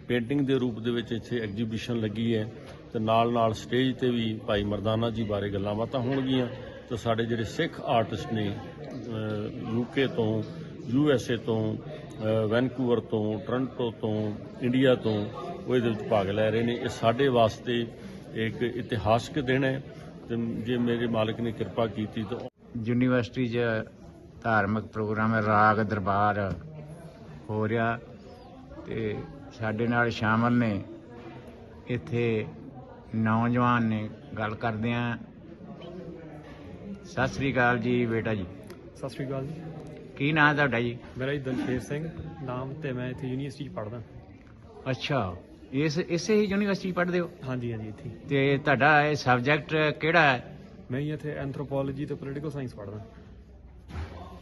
ਪੇਂਟਿੰਗ ਦੇ ਰੂਪ ਦੇ ਵਿੱਚ ਇੱਥੇ ਐਗਜੀਬਿਸ਼ਨ ਲੱਗੀ ਹੈ ਤੇ ਨਾਲ ਨਾਲ ਸਟੇਜ ਤੇ ਵੀ ਭਾਈ ਮਰਦਾਨਾ ਜੀ ਬਾਰੇ ਗੱਲਾਂ ਬਾਤਾਂ ਹੋਣਗੀਆਂ ਤੇ ਸਾਡੇ ਜਿਹੜੇ ਸਿੱਖ ਆਰਟਿਸਟ ਨੇ ਯੂਕੇ ਤੋਂ, ਯੂ ਐਸ ਏ ਤੋਂ ਵੈਨਕੂਵਰ ਤੋਂ ਟੋਰਾਂਟੋ ਤੋਂ ਇੰਡੀਆ ਤੋਂ ਉਹ ਇਹਦੇ ਵਿੱਚ ਭਾਗ ਲੈ ਰਹੇ ਨੇ। ਇਹ ਸਾਡੇ ਵਾਸਤੇ ਇੱਕ ਇਤਿਹਾਸਕ ਦਿਨ ਹੈ ਤੇ ਜੇ ਮੇਰੇ ਮਾਲਕ ਨੇ ਕਿਰਪਾ ਕੀਤੀ ਤਾਂ ਯੂਨੀਵਰਸਿਟੀ 'ਚ ਧਾਰਮਿਕ ਪ੍ਰੋਗਰਾਮ ਹੈ ਰਾਗ ਦਰਬਾਰ ਹੋ ਰਿਹਾ ਤੇ ਸਾਡੇ ਨਾਲ ਸ਼ਾਮਲ ਨੇ। ਇੱਥੇ ਨੌਜਵਾਨ ਨੇ ਗੱਲ ਕਰਦੇ ਆ। ਸਤਿ ਸ੍ਰੀ ਅਕਾਲ ਜੀ ਬੇਟਾ ਜੀ। ਸਤਿ ਸ਼੍ਰੀ ਅਕਾਲ ਜੀ। ਕੀ ਨਾਂ ਤੁਹਾਡਾ ਜੀ? ਮੇਰਾ ਜੀ ਦਲਸ਼ੇਰ ਸਿੰਘ ਨਾਮ ਤੇ ਮੈਂ ਇੱਥੇ ਯੂਨੀਵਰਸਿਟੀ 'ਚ ਪੜ੍ਹਦਾ। ਅੱਛਾ ਇਸ ਇਸੇ ਹੀ ਯੂਨੀਵਰਸਿਟੀ ਪੜ੍ਹਦੇ ਹੋ? ਹਾਂਜੀ ਹਾਂਜੀ ਇੱਥੇ। ਤੇ ਤੁਹਾਡਾ ਇਹ ਸਬਜੈਕਟ ਕਿਹੜਾ ਹੈ? ਮੈਂ ਜੀ ਇੱਥੇ ਐਂਥਰੋਪੋਲੋਜੀ ਤੇ ਪੋਲੀਟੀਕਲ ਸਾਇੰਸ ਪੜ੍ਹਦਾ।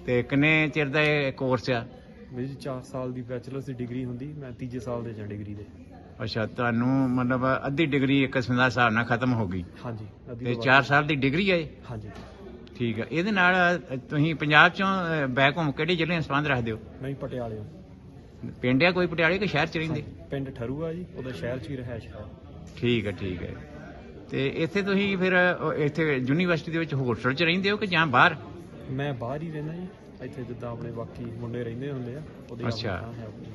ਤੇ ਕਿੰਨੇ ਚਿਰ ਦਾ ਇਹ ਕੋਰਸ ਆ? ਮੇਰੀ ਜੀ 4 ਸਾਲ ਦੀ ਬੈਚਲਰਸ ਦੀ ਡਿਗਰੀ ਹੁੰਦੀ ਮੈਂ ਤੀਜੇ ਸਾਲ ਦੇ ਜਾਂ ਡਿਗਰੀ ਦੇ। ਅੱਛਾ ਤੁਹਾਨੂੰ ਮਤਲਬ ਅੱਧੀ ਡਿਗਰੀ ਇੱਕ ਕਿਸਮ ਦਾ ਹਿਸਾਬ ਨਾਲ ਖਤਮ ਹੋ ਗਈ। ਹਾਂਜੀ ਅੱਧੀ ਤੇ ਤੋਂ 4 ਸਾਲ ਦੀ ਡਿਗਰੀ ਹੈ ਇਹ? ਹਾਂਜੀ। ਠੀਕ ਹੈ ਇਹਦੇ ਨਾਲ ਤੁਸੀਂ ਪੰਜਾਬ ਚੋਂ ਬੈਕ ਹੋਮ ਕਿਹੜੇ ਜ਼ਿਲ੍ਹੇ ਨਾਲ ਸੰਬੰਧ ਰੱਖਦੇ ਹੋ? ਨਹੀਂ ਪਟਿਆਲੇ ਹਾਂ। ਕੋਈ ਪਟਿਆਲੇ ਕਿ ਸ਼ਹਿਰ ਚ ਰਹਿੰਦੇ? ਪਿੰਡ ਠਰੂਆ ਜੀ ਉਹਦਾ ਸ਼ਹਿਰ ਚ ਹੀ ਰਹਿائش ਹੈ ਠੀਕ ਹੈ ਠੀਕ ਹੈ ਤੇ ਇੱਥੇ ਤੁਸੀਂ ਫਿਰ ਇੱਥੇ ਯੂਨੀਵਰਸਿਟੀ ਦੇ ਵਿੱਚ ਹੋਸਟਲ ਚ ਰਹਿੰਦੇ ਹੋ ਕਿ ਜਾਂ ਬਾਹਰ? ਮੈਂ ਬਾਹਰ ਹੀ ਰਹਿੰਦਾ ਜੀ। ਇੱਥੇ ਜਿੱਦਾਂ ਆਪਣੇ ਬਾਕੀ ਮੁੰਡੇ ਰਹਿੰਦੇ ਹੁੰਦੇ ਆ ਉਹਦੀ ਅੱਛਾ।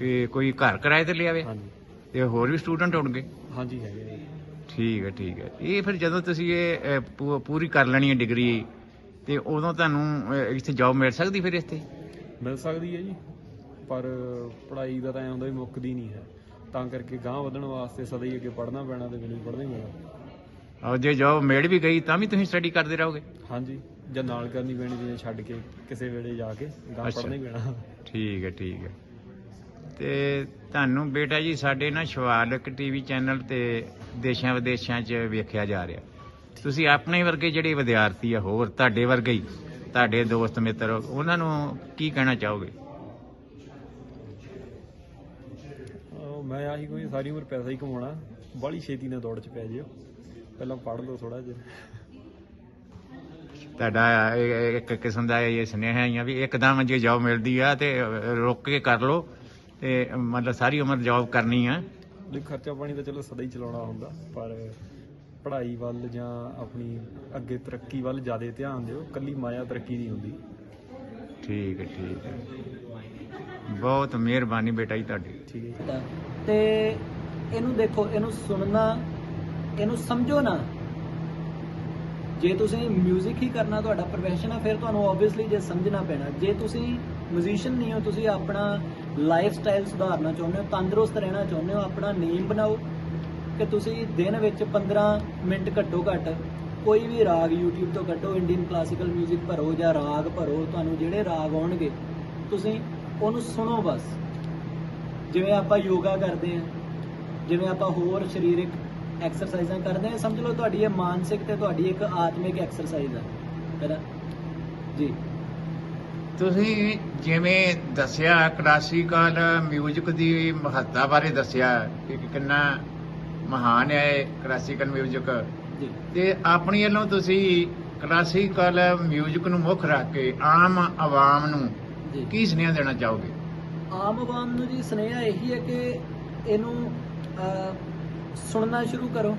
ਤੇ ਕੋਈ ਘਰ ਕਿਰਾਏ ਤੇ ਲਿਆਵੇ? ਹਾਂਜੀ। ਤੇ ਹੋਰ ਵੀ ਸਟੂਡੈਂਟ ਹੋਣਗੇ? ਹਾਂਜੀ ਹੈਗੇ ਠੀਕ ਹੈ ਠੀਕ ਹੈ ਇਹ ਫਿਰ ਜਦੋਂ ਤੁਸੀਂ ਇਹ ਪੂਰੀ ਕਰ ਲੈਣੀ ਹੈ ਡਿਗਰੀ ਤੇ ਉਦੋਂ ਤੁਹਾਨੂੰ ਇੱਥੇ ਜੌਬ ਮਿਲ ਸਕਦੀ ਫਿਰ ਇੱਥੇ? ਮਿਲ ਸਕਦੀ ਹੈ ਜੀ ਪਰ ਪੜ੍ਹਾਈ ਦਾ ਤਾਂ ਐਂ ਹੁੰਦਾ ਵੀ ਮੁੱਕਦੀ ਨਹੀਂ ਹੈ। ਤਾਂ ਕਰਕੇ ਗਾਂਹ ਵਧਣ ਵਾਸਤੇ ਸਦਾ ਹੀ ਅੱਗੇ ਪੜ੍ਹਨਾ ਪੈਣਾ ਤੇ ਮੈਨੂੰ ਪੜ੍ਹਨਾ ਹੀ ਪੈਣਾ ਔਰ ਜੇ ਜੌਬ ਮਿਲ ਵੀ ਗਈ ਤਾਂ ਵੀ ਤੁਸੀਂ ਸਟੱਡੀ ਕਰਦੇ ਰਹੋਗੇ। ਹਾਂਜੀ ਜਾਂ ਨਾਲ ਕਰਨੀ ਪੈਣੀ ਜਿਵੇਂ ਛੱਡ ਕੇ ਕਿਸੇ ਵੇਲੇ ਜਾ ਕੇ ਗਾਂਹ ਅੱਛਾ। ਪੜ੍ਹਨਾ ਹੀ ਪੈਣਾ। ਠੀਕ ਹੈ ਠੀਕ ਹੈ। ਤੇ ਤੁਹਾਨੂੰ ਬੇਟਾ ਜੀ ਸਾਡੇ ਨਾ ਸ਼ਿਵਾਲਕ ਟੀਵੀ ਚੈਨਲ ਤੇ ਦੇਸ਼ਾਂ ਵਿਦੇਸ਼ਾਂ 'ਚ ਵੇਖਿਆ ਜਾ ਰਿਹਾ। ਤੁਸੀਂ ਆਪਣੇ ਵਰਗੇ ਜਿਹੜੇ ਵਿਦਿਆਰਥੀ ਆ ਹੋਰ ਤੁਹਾਡੇ ਵਰਗੇ ਹੀ ਤੁਹਾਡੇ ਦੋਸਤ ਮਿੱਤਰ ਉਹਨਾਂ ਨੂੰ ਕੀ ਕਹਿਣਾ ਚਾਹੋਗੇ? ਮੈਂ ਆਹੀ ਕੋਈ ਸਾਰੀ ਉਮਰ ਪੈਸਾ ਹੀ ਕਮਾਉਣਾ। ਬਾਹਲੀ ਛੇਤੀ ਨਾਲ ਦੌੜ ਚ ਪੈ ਜਿਓ। ਪਹਿਲਾਂ ਪੜ੍ਹ ਲਓ ਥੋੜਾ ਜਿਹਾ। ਤੁਹਾਡਾ ਇਹ- ਇੱਕ ਕਿਸਮ ਦਾ ਇਹ ਸੁਨੇਹਾ ਹੀ ਆ ਵੀ ਇੱਕਦਮ ਜੇ ਜੌਬ ਮਿਲਦੀ ਆ ਤੇ ਰੁਕ ਕੇ ਕਰ ਲਓ ਤੇ ਮਤਲਬ ਸਾਰੀ ਉਮਰ ਜੌਬ ਕਰਨੀ ਆ। ਦੇ ਖਰਚਾ ਪਾਣੀ ਤਾਂ ਚਲੋ ਸਦਾ ਹੀ ਚਲਾਉਣਾ ਹੁੰਦਾ ਪਰ ਪੜ੍ਹਾਈ ਵੱਲ ਜਾਂ ਆਪਣੀ ਅੱਗੇ ਤਰੱਕੀ ਵੱਲ ਜ਼ਿਆਦਾ ਧਿਆਨ ਦਿਓ ਕੱਲੀ ਮਾਇਆ ਤਰੱਕੀ ਨਹੀਂ ਹੁੰਦੀ। ਠੀਕ ਹੈ ਠੀਕ ਹੈ। ਬਹੁਤ ਮਿਹਰਬਾਨੀ ਬੇਟਾ ਜੀ ਤੁਹਾਡੀ। ਠੀਕ ਹੈ। ਦਾ। ਤੇ ਇਹਨੂੰ ਦੇਖੋ ਇਹਨੂੰ ਸੁਣਨਾ ਇਹਨੂੰ ਸਮਝੋ ਨਾ। ਜੇ ਤੁਸੀਂ 뮤직 ਹੀ ਕਰਨਾ ਤੁਹਾਡਾ ਪ੍ਰੋਫੈਸ਼ਨ ਆ ਫਿਰ ਤੁਹਾਨੂੰ ਆਬਵੀਅਸਲੀ ਜੇ ਸਮਝਣਾ ਪੈਣਾ। ਜੇ ਤੁਸੀਂ ਮਿਊਜ਼ੀਸ਼ੀਅਨ ਨਹੀਂ ਹੋ ਤੁਸੀਂ ਆਪਣਾ ਲਾਈਫ ਸਟਾਈਲ ਸੁਧਾਰਨਾ ਚਾਹੁੰਦੇ ਹੋ ਤੰਦਰੁਸਤ ਰਹਿਣਾ ਚਾਹੁੰਦੇ ਹੋ ਆਪਣਾ ਨੇਮ ਬਣਾਓ ਕਿ ਤੁਸੀਂ ਦਿਨ ਵਿੱਚ 15 ਮਿੰਟ ਘੱਟੋ ਘੱਟ ਕੋਈ ਵੀ ਰਾਗ YouTube ਤੋਂ ਕੱਢੋ ਇੰਡੀਅਨ ਕਲਾਸੀਕਲ 뮤직 ਭਰੋ ਜਾਂ ਰਾਗ ਭਰੋ ਤੁਹਾਨੂੰ ਜਿਹੜੇ ਰਾਗ ਆਉਣਗੇ ਤੁਸੀਂ ਉਹਨੂੰ ਸੁਣੋ ਬਸ ਜਿਵੇਂ ਆਪਾਂ ਯੋਗਾ ਕਰਦੇ ਆ ਜਿਵੇਂ ਆਪਾਂ ਹੋਰ ਸਰੀਰਕ ਐਕਸਰਸਾਈਜ਼ਾਂ ਕਰਦੇ ਆ ਸਮਝ ਲਓ ਤੁਹਾਡੀ ਇਹ ਮਾਨਸਿਕ ਤੇ ਤੁਹਾਡੀ ਇੱਕ ਆਤਮਿਕ ਐਕਸਰਸਾਈਜ਼ ਆ ਹੈਨਾ ਜੀ ਤੁਸੀਂ ਜਿਵੇਂ ਦੱਸਿਆ ਕਲਾਸੀਕਲ 뮤직 ਦੀ ਮਹੱਤਤਾ ਬਾਰੇ ਦੱਸਿਆ ਕਿ ਕਿੰਨਾ ਮਹਾਨ ਹੈ ਇਹ ਕਲਾਸੀਕਲ 뮤직 ਜੀ ਤੇ ਆਪਣੀ ਵੱਲੋਂ ਤੁਸੀਂ ਕਲਾਸੀਕਲ 뮤직 ਨੂੰ ਮੁੱਖ ਰੱਖ ਕੇ ਆਮ ਆਵਾਮ ਨੂੰ ਜੀ ਕੀ ਸੁਨੇਹਾ ਦੇਣਾ ਚਾਹੋਗੇ ਆਮ ਆਵਾਮ ਨੂੰ ਜੀ ਸੁਨੇਹਾ ਇਹੀ ਹੈ ਕਿ ਇਹਨੂੰ ਅਹ, ਸੁਣਨਾ ਸ਼ੁਰੂ ਕਰੋ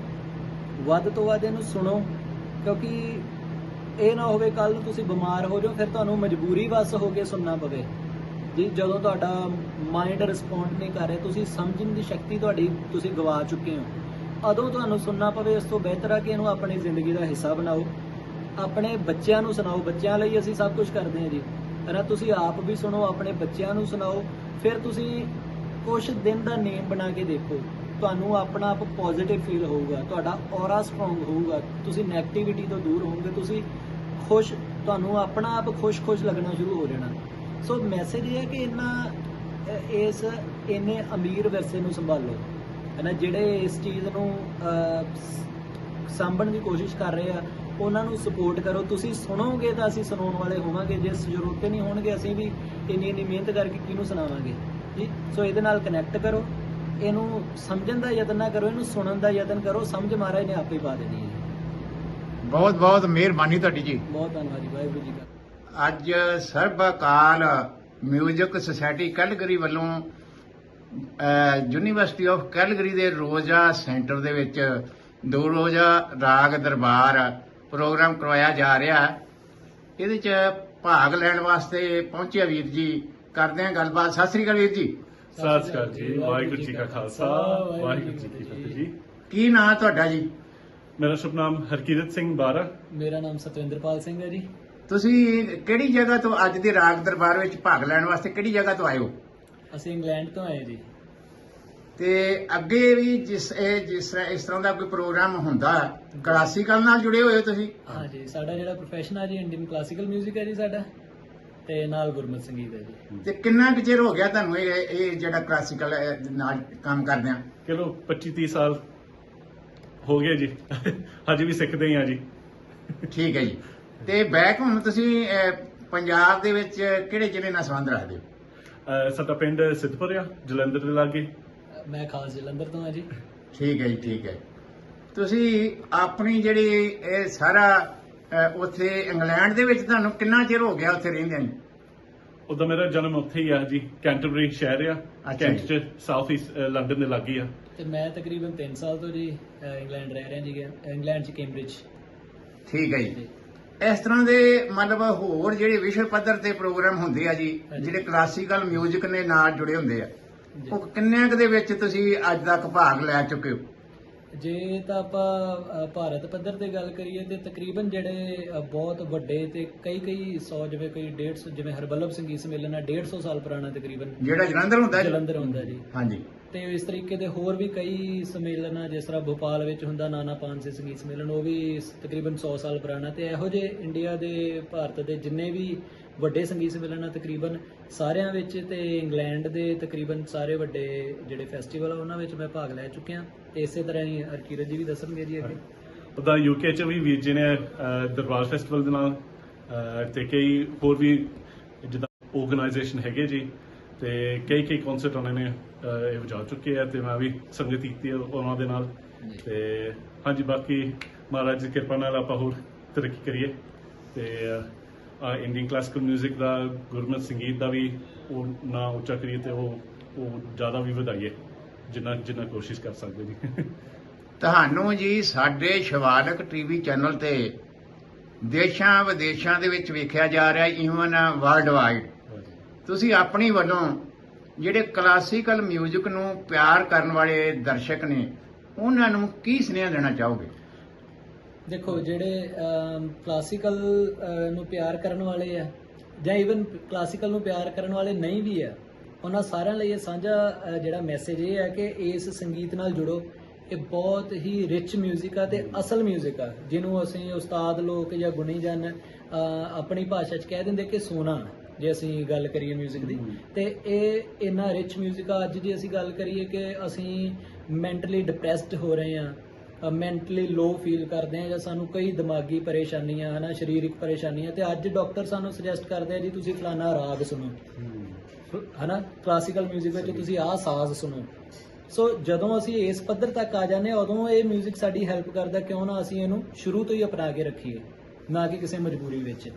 ਵੱਧ ਤੋਂ ਵੱਧ ਇਹਨੂੰ ਸੁਣੋ ਕਿਉਂਕਿ ਇਹ ਨਾ ਹੋਵੇ ਕੱਲ ਨੂੰ ਤੁਸੀਂ ਬਿਮਾਰ ਹੋ ਜਾਓ ਫਿਰ ਤੁਹਾਨੂੰ ਮਜਬੂਰੀ ਵਸ ਹੋ ਕੇ ਸੁਣਨਾ ਪਵੇ ਜੀ ਜਦੋਂ ਤੁਹਾਡਾ ਮਾਈਂਡ ਰਿਸਪੌਂਡ ਨਹੀਂ ਕਰ ਰਿਹਾ ਤੁਸੀਂ ਸਮਝਣ ਦੀ ਸ਼ਕਤੀ ਤੁਹਾਡੀ ਤੁਸੀਂ ਗਵਾ ਚੁੱਕੇ ਹੋ ਉਦੋਂ ਤੁਹਾਨੂੰ ਸੁਣਨਾ ਪਵੇ, ਇਸ ਤੋਂ ਬਿਹਤਰ ਆ ਕਿ ਇਹਨੂੰ ਆਪਣੀ ਜ਼ਿੰਦਗੀ ਦਾ ਹਿੱਸਾ ਬਣਾਓ। ਆਪਣੇ ਬੱਚਿਆਂ ਨੂੰ ਸੁਣਾਓ। ਬੱਚਿਆਂ ਲਈ ਅਸੀਂ ਸਭ ਕੁਝ ਕਰਦੇ ਹਾਂ ਜੀ। ਹੈ ਤੁਸੀਂ ਆਪ ਵੀ ਸੁਣੋ, ਆਪਣੇ ਬੱਚਿਆਂ ਨੂੰ ਸੁਣਾਓ। ਫਿਰ ਤੁਸੀਂ ਕੁਝ ਦਿਨ ਦਾ ਨੇਮ ਬਣਾ ਕੇ ਦੇਖੋ। ਤੁਹਾਨੂੰ ਆਪਣਾ ਆਪ ਪੋਜ਼ਿਟਿਵ ਫੀਲ ਹੋਊਗਾ। ਤੁਹਾਡਾ ਔਰਾ ਸਟਰੋਂਗ ਹੋਊਗਾ। ਤੁਸੀਂ 네ਗੇਟਿਵਿਟੀ ਤੋਂ ਦੂਰ ਹੋਵੋਗੇ। ਤੁਸੀਂ ਖੁਸ਼, ਤੁਹਾਨੂੰ ਆਪਣਾ ਆਪ ਖੁਸ਼-ਖੁਸ਼ ਲੱਗਣਾ ਸ਼ੁਰੂ ਹੋ ਜਾਣਾ। ਸੋ ਮੈਸੇਜ ਇਹ ਹੈ ਕਿ ਇੰਨਾ ਇਸ, ਇੰਨੇ ਅਮੀਰ ਵਿਰਸੇ ਨੂੰ ਸੰਭਾਲੋ। ਨਾ ਜਿਹੜੇ ਇਸ ਚੀਜ਼ ਨੂੰ ਸਾਂਭਣ ਦੀ ਕੋਸ਼ਿਸ਼ ਕਰ ਰਹੇ ਆ ਉਹਨਾਂ ਨੂੰ ਸਪੋਰਟ ਕਰੋ। ਤੁਸੀਂ ਸੁਣੋਗੇ ਤਾਂ ਅਸੀਂ ਸੁਣਾਉਣ ਵਾਲੇ ਹੋਵਾਂਗੇ। ਜੇ ਸਰੋਤੇ ਨਹੀਂ ਹੋਣਗੇ ਅਸੀਂ ਵੀ ਇੰਨੀ ਇੰਨੀ ਮਿਹਨਤ ਕਰਕੇ ਕਿਹਨੂੰ ਸੁਣਾਵਾਂਗੇ? ਜੀ ਸੋ ਇਹਦੇ ਨਾਲ ਕਨੈਕਟ ਕਰੋ। ਇਹਨੂੰ ਸਮਝਣ ਦਾ ਯਤਨ ਨਾ ਕਰੋ ਇਹਨੂੰ ਸੁਣਨ ਦਾ ਯਤਨ ਕਰੋ। ਸਮਝ ਮਹਾਰਾਜ ਨੇ ਆਪੇ ਪਾ ਦੇਣੀ ਹੈ। ਬਹੁਤ ਬਹੁਤ ਮਿਹਰਬਾਨੀ ਤੁਹਾਡੀ ਜੀ। ਬਹੁਤ ਧੰਨਵਾਦ ਜੀ ਵਾਹਿਗੁਰੂ ਜੀ ਕਾ ਅੱਜ Sarab Akal music society Calgary ਵੱਲੋਂ ਯੂਨੀਵਰਸਿਟੀ ਆਫ ਕੈਲਗਰੀ ਦੇ ਰੋਜ਼ਾ ਸੈਂਟਰ ਦੇ ਵਿੱਚ ਦੋ ਰੋਜ਼ਾ ਰਾਗ ਦਰਬਾਰ ਪ੍ਰੋਗਰਾਮ ਕਰਵਾਇਆ ਜਾ ਰਿਹਾ ਹੈ। ਇਹਦੇ 'ਚ ਭਾਗ ਲੈਣ ਵਾਸਤੇ ਪਹੁੰਚਿਆ ਵੀਰ ਜੀ। ਕਰਦੇ ਹਾਂ ਗੱਲਬਾਤ। ਸਤਿ ਸ੍ਰੀ ਅਕਾਲ ਵੀਰ ਜੀ। ਸਤਿ ਸ਼੍ਰੀ ਅਕਾਲ ਜੀ। ਵਾਹਿਗੁਰੂ ਜੀ ਕਾ ਖਾਲਸਾ। ਵਾਹਿਗੁਰੂ ਜੀ ਕੀ ਫਤਿਹ ਜੀ। ਕੀ ਨਾਂ ਤੁਹਾਡਾ ਜੀ? ਮੇਰਾ ਸ਼ੁਭ ਨਾਮ ਹਰਕੀਰਤ ਸਿੰਘ ਬਾਰਾ। ਮੇਰਾ ਨਾਮ ਸਤਵਿੰਦਰਪਾਲ ਸਿੰਘ ਹੈ ਜੀ। ਤੁਸੀਂ ਕਿਹੜੀ ਜਗ੍ਹਾ ਤੋਂ ਅੱਜ ਦੇ ਰਾਗ ਦਰਬਾਰ ਵਿੱਚ ਭਾਗ ਲੈਣ ਵਾਸਤੇ ਕਿਹੜੀ ਜਗ੍ਹਾ ਤੋਂ ਆਏ ਹੋ? ਅਸੀਂ ਇੰਗਲੈਂਡ ਤੋਂ ਆਏ ਜੀ। ਤੇ ਅੱਗੇ ਵੀ ਜਿਸ ਇਹ ਜਿਸ ਤਰ੍ਹਾਂ ਇਸ ਤਰ੍ਹਾਂ ਦਾ ਕੋਈ ਪ੍ਰੋਗਰਾਮ ਹੁੰਦਾ ਕਲਾਸੀਕਲ ਨਾਲ ਜੁੜੇ ਹੋਏ ਹੋ ਤੁਸੀਂ? ਹਾਂਜੀ ਸਾਡਾ ਜਿਹੜਾ ਪ੍ਰੋਫੈਸ਼ਨ ਆ ਜੀ ਇੰਡੀਅਨ ਕਲਾਸੀਕਲ 뮤직 ਹੈ ਜੀ ਸਾਡਾ ਤੇ ਨਾਲ ਗੁਰਮਤ ਸੰਗੀਤ ਹੈ ਜੀ। ਤੇ ਕਿੰਨਾ ਕੁ ਚਿਰ ਹੋ ਗਿਆ ਤੁਹਾਨੂੰ ਇਹ ਇਹ ਜਿਹੜਾ ਕਲਾਸੀਕਲ ਨਾਲ ਕੰਮ ਕਰਦਿਆਂ? ਚਲੋ 25 30 ਸਾਲ ਹੋ ਗਏ ਜੀ। ਹਜੇ ਵੀ ਸਿੱਖਦੇ ਹੀ ਆ ਜੀ। ਠੀਕ ਹੈ ਜੀ। ਤੇ ਬੈਕ ਹੁਣ ਤੁਸੀਂ ਪੰਜਾਬ ਦੇ ਵਿੱਚ ਕਿਹੜੇ ਜ਼ਿਲ੍ਹੇ ਨਾਲ ਸੰਬੰਧ ਰੱਖਦੇ ਹੋ? ਅਹ ਸਾਡਾ ਪਿੰਡ ਸਿੱਧਪੁਰ ਆ ਜਲੰਧਰ ਦੇ ਲਾਗੇ। ਮੈਂ ਖਾਸ ਜਲੰਧਰ ਤੋਂ ਹਾਂ ਜੀ। ਠੀਕ ਹੈ ਜੀ ਠੀਕ ਹੈ। ਤੁਸੀਂ ਆਪਣੀ ਜਿਹੜੀ ਇਹ ਸਾਰਾ ਅਹ, ਉੱਥੇ ਇੰਗਲੈਂਡ ਦੇ ਵਿੱਚ ਤੁਹਾਨੂੰ ਕਿੰਨਾ ਚਿਰ ਹੋ ਗਿਆ ਉੱਥੇ ਰਹਿੰਦਿਆਂ ਨੂੰ? ਉਦੋਂ ਮੇਰਾ ਜਨਮ ਉੱਥੇ ਹੀ ਆ ਜੀ ਕੈਂਟਰਬਰੀ ਸ਼ਹਿਰ ਆ ਅੱਛਾ ਕੈਂਟ ਜੀ। ਚ ਸਾਊਥ ਈਸਟ ਲੰਡਨ ਦੇ ਲਾਗੇ ਆ। ਤੇ ਮੈਂ ਤਕਰੀਬਨ 3 ਸਾਲ ਤੋਂ ਜੀ ਇੰਗਲੈਂਡ ਰਹਿ ਰਿਹਾ ਜੀ ਇੰਗਲੈਂਡ ਚ ਕੈਂਬਰਿਜ ਠੀਕ ਹੈ ਜੀ। ਇਸ ਤਰ੍ਹਾਂ ਦੇ ਮਤਲਬ ਹੋਰ ਜਿਹੜੇ ਵਿਸ਼ਵ ਪੱਧਰ ਤੇ ਪ੍ਰੋਗਰਾਮ ਹੁੰਦੇ ਆ ਜੀ। ਜਿਹੜੇ ਕਲਾਸੀਕਲ 뮤직 ਨੇ ਨਾਲ ਜੁੜੇ ਹੁੰਦੇ ਆ। ਉਹ ਕਿੰਨੇ ਕੁ ਦੇ ਵਿੱਚ ਤੁਸੀਂ ਅੱਜ ਤੱਕ ਭਾਗ ਲੈ ਚੁੱਕੇ ਹੋ ਜੇ ਤਾਂ ਆਪਾਂ ਭਾਰਤ ਪੱਧਰ ਤੇ ਗੱਲ ਕਰੀਏ ਤੇ ਤਕਰੀਬਨ ਜਿਹੜੇ ਬਹੁਤ ਵੱਡੇ ਤੇ ਕਈ ਕਈ 100 ਜਿਵੇਂ ਕੋਈ 150 ਜਿਵੇਂ ਹਰਬਲਬ ਸੰਗੀਤ ਸੰਮੇਲਨ ਹੈ 150 ਸਾਲ ਪੁਰਾਣਾ ਤਕਰੀਬਨ ਜਿਹੜਾ ਜਲੰਧਰ ਹੁੰਦਾ ਜਲੰਧਰ ਹੁੰਦਾ ਜੀ ਹਾਂਜੀ ਤੇ ਇਸ ਤਰੀਕੇ ਦੇ ਹੋਰ ਵੀ ਕਈ ਸੰਮੇਲਨ ਆ, ਜਿਸ ਤਰ੍ਹਾਂ ਭੋਪਾਲ ਵਿੱਚ ਹੁੰਦਾ, ਨਾਨਾ ਪਾਨਸੇ ਸੰਗੀਤ ਸੰਮੇਲਨ, ਉਹ ਵੀ ਤਕਰੀਬਨ 100 ਸਾਲ ਪੁਰਾਣਾ ਤੇ ਇਹੋ ਜਿਹੇ ਇੰਡੀਆ ਦੇ, ਭਾਰਤ ਦੇ ਜਿੰਨੇ ਵੀ ਵੱਡੇ ਸੰਗੀਤ ਸੰਮੇਲਨ ਆ, ਤਕਰੀਬਨ ਸਾਰਿਆਂ ਵਿੱਚ ਤੇ ਇੰਗਲੈਂਡ ਦੇ ਤਕਰੀਬਨ ਸਾਰੇ ਵੱਡੇ ਜਿਹੜੇ ਫੈਸਟੀਵਲ ਆ, ਉਹਨਾਂ ਵਿੱਚ ਮੈਂ ਭਾਗ ਲੈ ਚੁੱਕਿਆ। ਤੇ ਇਸੇ ਤਰ੍ਹਾਂ ਹੀ ਹਰਕੀਰਤ ਜੀ ਵੀ ਦੱਸਣਗੇ ਜੀ ਅੱਗੇ। ਉਦਾਂ ਯੂਕੇ ਚ ਵੀ ਵੀਰ ਜੀ ਨੇ ਦਰਬਾਰ ਫੈਸਟੀਵਲ ਦੇ ਨਾਲ ਤੇ ਕਈ ਹੋਰ ਵੀ ਜਿੱਦਾਂ ਆਰਗੇਨਾਈਜੇਸ਼ਨ ਹੈਗੇ ਜੀ। ਤੇ ਕਈ ਕਈ ਕਨਸਰਟ ਉਹਨਾਂ ਨੇ ਇਹ ਵਜਾ ਚੁੱਕੇ ਆ ਤੇ ਮੈਂ ਵੀ ਸੰਗਤ ਕੀਤੀ ਆ ਉਹਨਾਂ ਦੇ ਨਾਲ। ਤੇ ਹਾਂਜੀ ਬਾਕੀ ਮਹਾਰਾਜ ਦੀ ਕਿਰਪਾ ਨਾਲ ਆਪਾਂ ਹੋਰ ਤਰੱਕੀ ਕਰੀਏ। ਤੇ ਆ ਇੰਡੀਅਨ ਕਲਾਸਿਕਲ 뮤직 ਦਾ ਗੁਰਮਤ ਸੰਗੀਤ ਦਾ ਵੀ ਉਹ ਨਾਂ ਉੱਚਾ ਕਰੀਏ ਤੇ ਉਹ ਉਹ ਜ਼ਿਆਦਾ ਵੀ ਵਧਾਈਏ ਜਿੰਨਾ ਜਿੰਨਾ ਕੋਸ਼ਿਸ਼ ਕਰ ਸਕਦੇ ਜੀ। ਤੁਹਾਨੂੰ ਜੀ ਸਾਡੇ ਸ਼ਿਵਾਲਕ ਟੀਵੀ ਚੈਨਲ ਤੇ ਦੇਸ਼ਾਂ ਵਿਦੇਸ਼ਾਂ ਦੇ ਵਿੱਚ ਵੇਖਿਆ ਜਾ ਰਿਹਾ ਈਵਨ ਵਰਲਡ ਵਾਈਡ ਤੁਸੀਂ ਆਪਣੀ ਵੱਲੋਂ ਜਿਹੜੇ ਕਲਾਸੀਕਲ 뮤직 ਨੂੰ ਪਿਆਰ ਕਰਨ ਵਾਲੇ ਦਰਸ਼ਕ ਨੇ ਉਹਨਾਂ ਨੂੰ ਕੀ ਸੁਨੇਹਾ ਦੇਣਾ ਚਾਹੋਗੇ ਦੇਖੋ ਜਿਹੜੇ ਕਲਾਸੀਕਲ ਨੂੰ ਪਿਆਰ ਕਰਨ ਵਾਲੇ ਆ ਜਾਂ ਇਵਨ ਕਲਾਸੀਕਲ ਨੂੰ ਪਿਆਰ ਕਰਨ ਵਾਲੇ ਨਹੀਂ ਵੀ ਆ ਉਹਨਾਂ ਸਾਰਿਆਂ ਲਈ ਇਹ ਸਾਂਝਾ ਅ, ਜਿਹੜਾ ਮੈਸੇਜ ਇਹ ਹੈ ਕਿ ਇਸ ਸੰਗੀਤ ਨਾਲ ਜੁੜੋ ਇਹ ਬਹੁਤ ਹੀ ਰਿਚ 뮤직 ਆ ਤੇ ਅਸਲ 뮤직 ਆ ਜਿਹਨੂੰ ਅਸੀਂ ਉਸਤਾਦ ਲੋਕ ਜਾਂ ਗੁਣੀ ਜਨ ਅ, ਆਪਣੀ ਭਾਸ਼ਾ 'ਚ ਕਹਿ ਦਿੰਦੇ ਕਿ ਸੋਨਾ ਜੇ ਅਸੀਂ ਗੱਲ ਕਰੀਏ 뮤직 ਦੀ ਤੇ ਇਹ ਇੰਨਾ ਰਿਚ 뮤직 ਆ ਅੱਜ ਜੇ ਅਸੀਂ ਗੱਲ ਕਰੀਏ ਕਿ ਅਸੀਂ ਮੈਂਟਲੀ ਡਿਪਰੈਸਡ ਹੋ ਰਹੇ ਆ ਮੈਂਟਲੀ ਲੋ ਫੀਲ ਕਰਦੇ ਆ ਜਾਂ ਸਾਨੂੰ ਕਈ ਦਿਮਾਗੀ ਪਰੇਸ਼ਾਨੀਆਂ ਹਨਾ ਸਰੀਰਕ ਪਰੇਸ਼ਾਨੀਆਂ ਤੇ ਅੱਜ ਡਾਕਟਰ ਸਾਨੂੰ ਸੁਜੈਸਟ ਕਰਦੇ ਆ ਜੀ ਤੁਸੀਂ ਫਲਾਣਾ ਰਾਗ ਸੁਣੋ ਹਨਾ ਕਲਾਸੀਕਲ 뮤직 ਵਿੱਚ ਤੁਸੀਂ ਆਹ ਸਾਜ਼ ਸੁਣੋ ਸੋ ਜਦੋਂ ਅਸੀਂ ਇਸ ਪੱਧਰ ਤੱਕ ਆ ਜਾਂਦੇ ਹਾਂ ਉਦੋਂ ਇਹ 뮤직 ਸਾਡੀ ਹੈਲਪ ਕਰਦਾ ਕਿਉਂ ਨਾ ਅਸੀਂ ਇਹਨੂੰ ਸ਼ੁਰੂ ਤੋਂ ਹੀ ਅਪਣਾ ਕੇ ਰੱਖੀਏ ਨਾ ਕਿ ਕਿਸੇ ਮਜਬੂਰੀ ਵਿੱਚ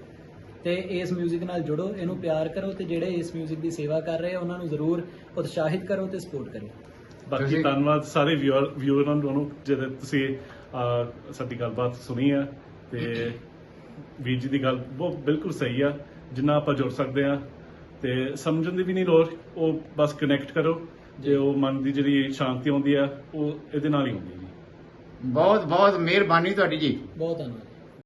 ਤੇ ਇਸ 뮤직 ਨਾਲ ਜੁੜੋ ਇਹਨੂੰ ਪਿਆਰ ਕਰੋ ਤੇ ਜਿਹੜੇ ਇਸ 뮤직 ਦੀ ਸੇਵਾ ਕਰ ਰਹੇ ਆ ਉਹਨਾਂ ਨੂੰ ਜ਼ਰੂਰ ਉਤਸ਼ਾਹਿਤ ਕਰੋ ਤੇ ਸਪੋਰਟ ਕਰੋ ਬਾਕੀ ਤੁਸੀਂ- ਧੰਨਵਾਦ ਸਾਰੇ ਵਿਊਅਰ ਵਿਊਅਰਾਂ ਨੂੰ ਜਿਹੜੇ ਤੁਸੀਂ ਅਹ, ਸਾਡੀ ਗੱਲਬਾਤ ਸੁਣੀ ਆ ਤੇ ਵੀਰ ਜੀ ਦੀ ਗੱਲ ਬਹੁਤ ਬਿਲਕੁਲ ਸਹੀ ਆ ਜਿੰਨਾ ਆਪਾਂ ਜੁੜ ਸਕਦੇ ਆ ਤੇ ਸਮਝਣ ਦੀ ਵੀ ਨਹੀਂ ਲੋੜ ਉਹ ਬਸ ਕਨੈਕਟ ਕਰੋ ਜੇ ਉਹ ਮਨ ਦੀ ਜਿਹੜੀ ਸ਼ਾਂਤੀ ਆਉਂਦੀ ਆ ਉਹ ਇਹਦੇ ਨਾਲ ਹੀ ਆਉਂਦੀ ਹੈ ਜੀ ਬਹੁਤ ਬਹੁਤ ਮਿਹਰਬਾਨੀ ਤੁਹਾਡੀ ਜੀ ਬਹੁਤ ਧੰਨਵਾਦ